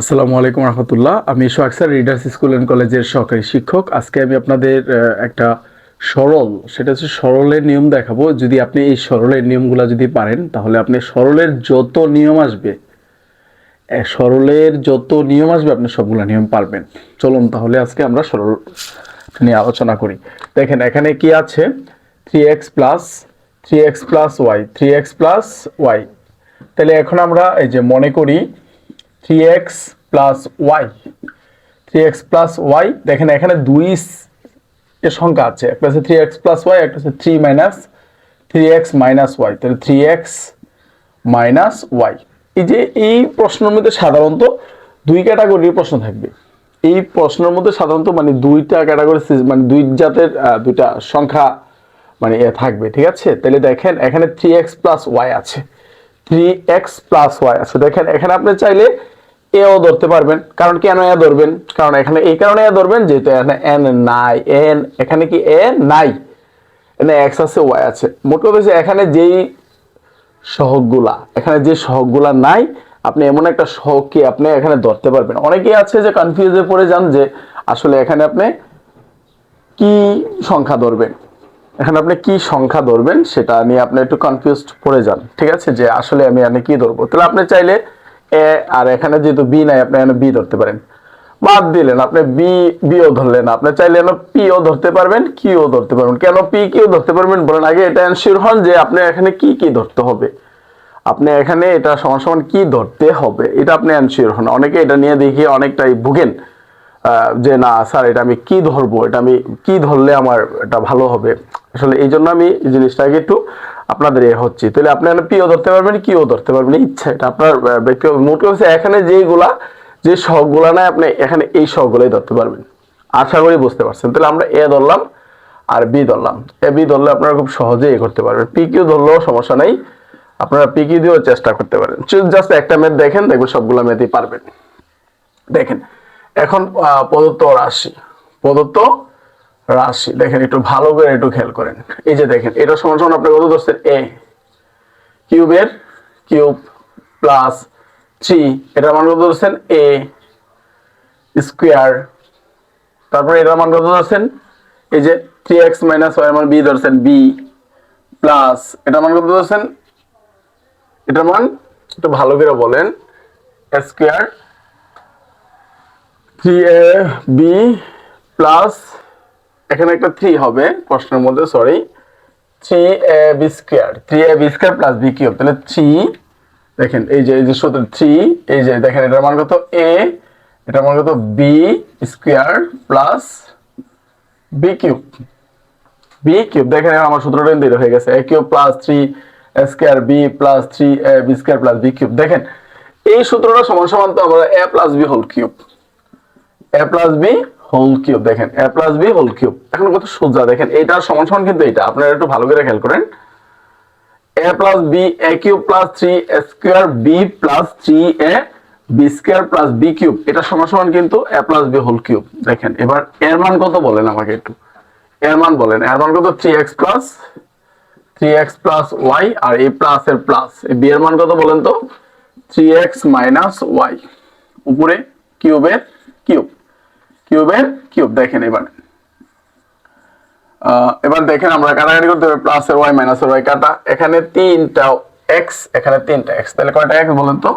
আসসালামু আলাইকুম রহমতুল্লাহ। আমি সোয়াক্সার রিডার্স স্কুল অ্যান্ড কলেজের সহকারী শিক্ষক। আজকে আমি আপনাদের একটা সরল, সেটা হচ্ছে সরলের নিয়ম দেখাবো। যদি আপনি এই সরলের নিয়মগুলো যদি পারেন, তাহলে আপনি সরলের যত নিয়ম আসবে সরলের যত নিয়ম আসবে, আপনি সবগুলো নিয়ম পারবেন। চলুন তাহলে আজকে আমরা সরল নিয়ে আলোচনা করি। দেখেন, এখানে কি আছে? Three x plus three x plus y three x plus y তাহলে এখন আমরা এই যে মনে করি three x plus y three x plus y দেখেন এখানে দুই এর সংখ্যা আছে। একটা হচ্ছে থ্রি এক্স প্লাস ওয়াই একটা হচ্ছে three minus three x minus y তাহলে থ্রি এক্স মাইনাস ওয়াই এই যে এই প্রশ্নের মধ্যে সাধারণত দুই ক্যাটাগরির প্রশ্ন থাকবে। এই প্রশ্নের মধ্যে সাধারণত মানে দুইটা ক্যাটাগরি মানে দুই জাতের দুইটা সংখ্যা মানে এ থাকবে, ঠিক আছে? তাহলে দেখেন এখানে থ্রি এক্স প্লাস ওয়াই আছে। থ্রি এক্স প্লাস ওয়াই আছে। দেখেন এখানে আপনি চাইলে এও ধরতে পারবেন। কারণ কেন এ ধরবেন? কারণ এখানে এই কারণে এ ধরবেন, যেহেতু এখানে এন নাই। এন, এখানে কি এ নাই? এখানে এক্স আছে, ওয়াই আছে। মোট কথা হচ্ছে এখানে যেই সহগগুলা, এখানে যে সহগগুলা নাই, আপনি এমন একটা সহগকে আপনি এখানে ধরতে পারবেন। অনেকেই আছে যে কনফিউজে পড়ে যান যে আসলে এখানে আপনি কি সংখ্যা ধরবেন। এখানে আপনি কি সংখ্যা ধরবেন, সেটা নিয়ে আপনি একটু কনফিউজড পড়ে যান। ঠিক আছে? যে আসলে আমি এখানে কি ধরবো? তাহলে আপনি চাইলে এ আর এখানে যেহেতু বি নাই, আপনি এখানে বি ধরতে পারেন। বাদ দিলেন, আপনি বি বিও ধরলেন। আপনি চাইলে এখানে পিও ধরতে পারবেন কিও ধরতে পারবেন। কেন পি কিও ধরতে পারবেন বলেন? আগে এটা এনশিওর হন যে আপনি এখানে কি কি ধরতে হবে। আপনি এখানে এটা সমান সমান কি ধরতে হবে, এটা আপনি এনশিওর হন। অনেকে এটা নিয়ে দেখি অনেকটাই ভুগেন যে না, স্যার, এটা আমি কি ধরবো? এটা আমি কি ধরলে আমার এটা ভালো হবে? আসলে এই জন্য আমি জিনিসটাকে একটু আপনাদের এ হচ্ছে। তাহলে আপনি পিও ধরতে পারবেন কিও ধরতে পারবেন, ইচ্ছা, এটা আপনার ব্যক্তিগত মোট হচ্ছে এখানে যেগুলা যে শখগুলা নাই, আপনি এখানে এই শখগুলোই ধরতে পারবেন। আশা করি বুঝতে পারছেন। তাহলে আমরা এ ধরলাম আর বি ধরলাম। এ, বি ধরলে আপনারা খুব সহজেই এ করতে পারবেন। পি কিউ ধরলেও সমস্যা নেই। আপনারা পি কিউ দিয়েও চেষ্টা করতে পারেন। জাস্ট একটা ম্যাথ দেখেন, দেখবেন সবগুলো ম্যাথই পারবেন। দেখেন, এখন প্রদত্ত রাশি। প্রদত্ত রাশি, দেখেন একটু ভালো করে একটু খেয়াল করেন। এই যে দেখেন, এটা সমান সমান আপনি কত ধরছেন? এ কিউবের কিউব প্লাস থ্রি, এটার মান কত ধরছেন? A square. তারপরে এটার মান কত ধরছেন? এই যে থ্রি এক্স মাইনাস ওয়াই মান বি ধরছেন বি প্লাস এটার মান কত ধরছেন? এটার মান একটু ভালো করে বলেন square three a b plus এখানে একটা থ্রি হবে, প্রশ্নের মধ্যে sorry three a b square three a b square plus b cube তাহলে থ্রি দেখেন, এই যে এই যে সূত্র থ্রি এই যে, দেখেন, এটার মান কত? এ এটার মান কত? B square plus b cube b cube দেখেন আমার সূত্রটা কিন্তু হয়ে গেছে। A cube plus three square b plus three a b square plus b cube দেখেন, এই সূত্রটা সমান সমান তো আমরা a plus b whole cube a plus b whole cube দেখেন a plus b whole cube এখন কত সোজা, দেখেন, এইটার সমান সমান কিন্তু এইটা। আপনারা একটু ভালো করে খেয়াল করেন। A plus b a cube plus three a square b plus three a b square plus b cube এটা সমান সমান কিন্তু a plus b whole cube দেখেন, এবার এর মান কত বলেন আমাকে একটু? এর মান বলেন, এর মান কত? Three x plus three x plus y R a plus এর প্লাস বি এর মান কত বলেন তো? থ্রি এক্স মাইনাস ওয়াই উপরে কিউবের কিউব কিউবের কিউব, দেখেন এবার। এবার দেখেন আমরা কাটাকাটি করতে হবে প্লাস এর ওয়াই মাইনাস এর ওয়াই কাটা। এখানে তিনটা এক্স এখানে তিনটা এক্স তাহলে কয়টা এক্স বলেন তো?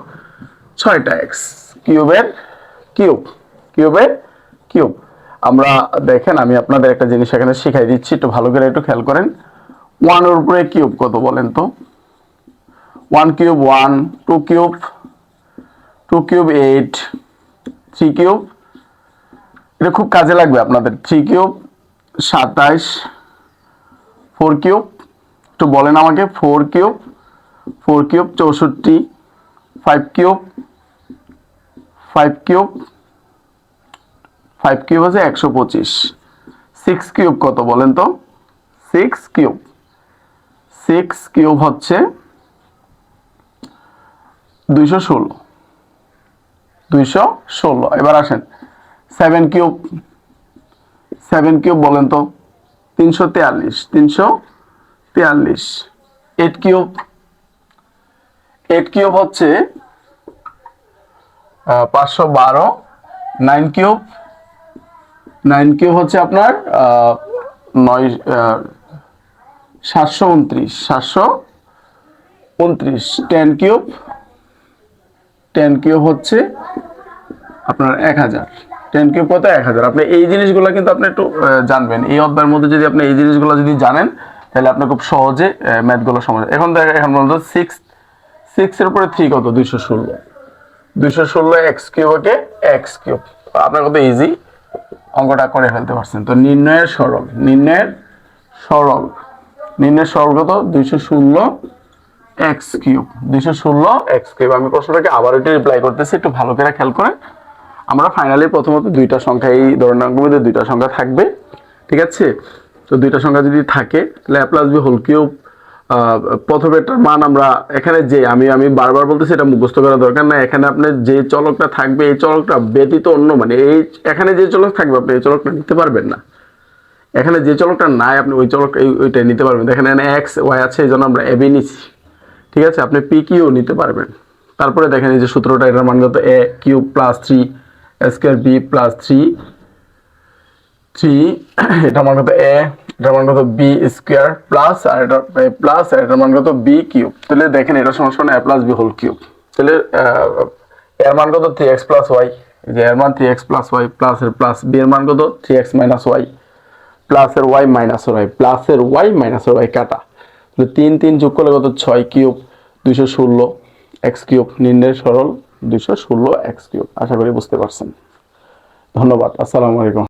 ছয়টা এক্স কিউবের কিউব কিউবের কিউব। আমরা দেখেন, আমি আপনাদের একটা জিনিস এখানে শিখাই দিচ্ছি, একটু ভালো করে একটু খেয়াল করেন। ওয়ান ওয়ানের উপরে কিউব কত বলেন তো? One cube one two cube two cube eight three cube এটা খুব কাজে লাগবে আপনাদের। থ্রি কিউব সাতাইশ ফোর কিউব একটু বলেন আমাকে ফোর কিউব ফোর কিউব চৌষট্টি five cube five cube five cube আছে একশো পঁচিশ। সিক্স কিউব কত বলেন তো? সিক্স কিউব সিক্স কিউব হচ্ছে দুইশো ষোলো। দুইশো ষোলো। এবার আসেন। সেভেন কিউব সেভেন কিউব বলেন তো? তিনশো তেয়াল্লিশ তিনশো তেয়াল্লিশ। Eight cube. এইট কিউব হচ্ছে পাঁচশো বারো নাইন কিউব। নাইন কিউব হচ্ছে আপনার নয় সাতশো উনত্রিশ সাতশো উনত্রিশ। Ten cube. টেন কিউব হচ্ছে আপনার এক হাজার। টেন কিউব কত এক হাজার। আপনি এই জিনিসগুলো কিন্তু আপনি একটু জানবেন। এই অধ্যায়ের মধ্যে যদি আপনি এই জিনিসগুলো যদি জানেন, তাহলে আপনি খুব সহজে ম্যাথগুলো সমাজ এখন দেখ এখন বলতো সিক্স সিক্সের উপরে থ্রি কত? দুইশো ষোলো। দুইশো ষোলো x cube okay x cube আপনার কত ইজি অঙ্কটা করে ফেলতে পারছেন। তো নির্ণয়ের সরল। নির্ণয়ের সরল। নির্ণয়ের সরল কত? দুইশো ষোলো এক্স কিউব দুইশো ষোলো এক্স কিউব আমি প্রশ্নটাকে আবার একটু রিপ্লাই করতেছি, একটু ভালো করে খেয়াল করেন আমরা ফাইনালি প্রথমত দুইটা সংখ্যা এই ধরনের অঙ্কের মধ্যে দুইটা সংখ্যা থাকবে, ঠিক আছে? তো দুইটা সংখ্যা যদি থাকে, তাহলে প্লাস বি হোল কিউব প্রথমেরটার মান আমরা এখানে যে, আমি আমি বারবার বলতেছি এটা মুখস্থ করা দরকার না এখানে আপনার যে চলকটা থাকবে, এই চলকটা ব্যতীত অন্য মানে এই, এখানে যে চলক থাকবে, আপনি এই চলকটা নিতে পারবেন না। এখানে যে চলকটা নাই, আপনি ওই চলক ওইটাই নিতে পারবেন এখানে এক্স ওয়াই আছে, এই জন্য আমরা এবি নিচ্ছি ঠিক আছে? আপনি পি কিউ নিতে পারবেন। তারপরে দেখেন এই যে সূত্রটা, এটার মান কত? A cube plus three square b plus three three এটার মান কত এ এটার মান কত বি স্কোয়ার প্লাস আর এটা প্লাস আর এটার মান কত বি কিউব তাহলে দেখেন এটা সমান a plus b whole cube তাহলে এর মান কত? থ্রি এক্স প্লাস ওয়াই যে এর মান three x plus y plus এর প্লাস বি এর মান কত? থ্রি এক্স মাইনাস ওয়াই প্লাসের ওয়াই মাইনাসের ওয়াই প্লাসের ওয়াই মাইনাসের ওয়াই কাটা। তাহলে তিন তিন যোগ করলে কত? ছয় কিউব দুইশো ষোলো এক্স কিউব নির্ণয়ের সরল। দুইশো ষোলো এক্স কিউব আশা করি বুঝতে পারছেন। ধন্যবাদ। আসসালামু আলাইকুম।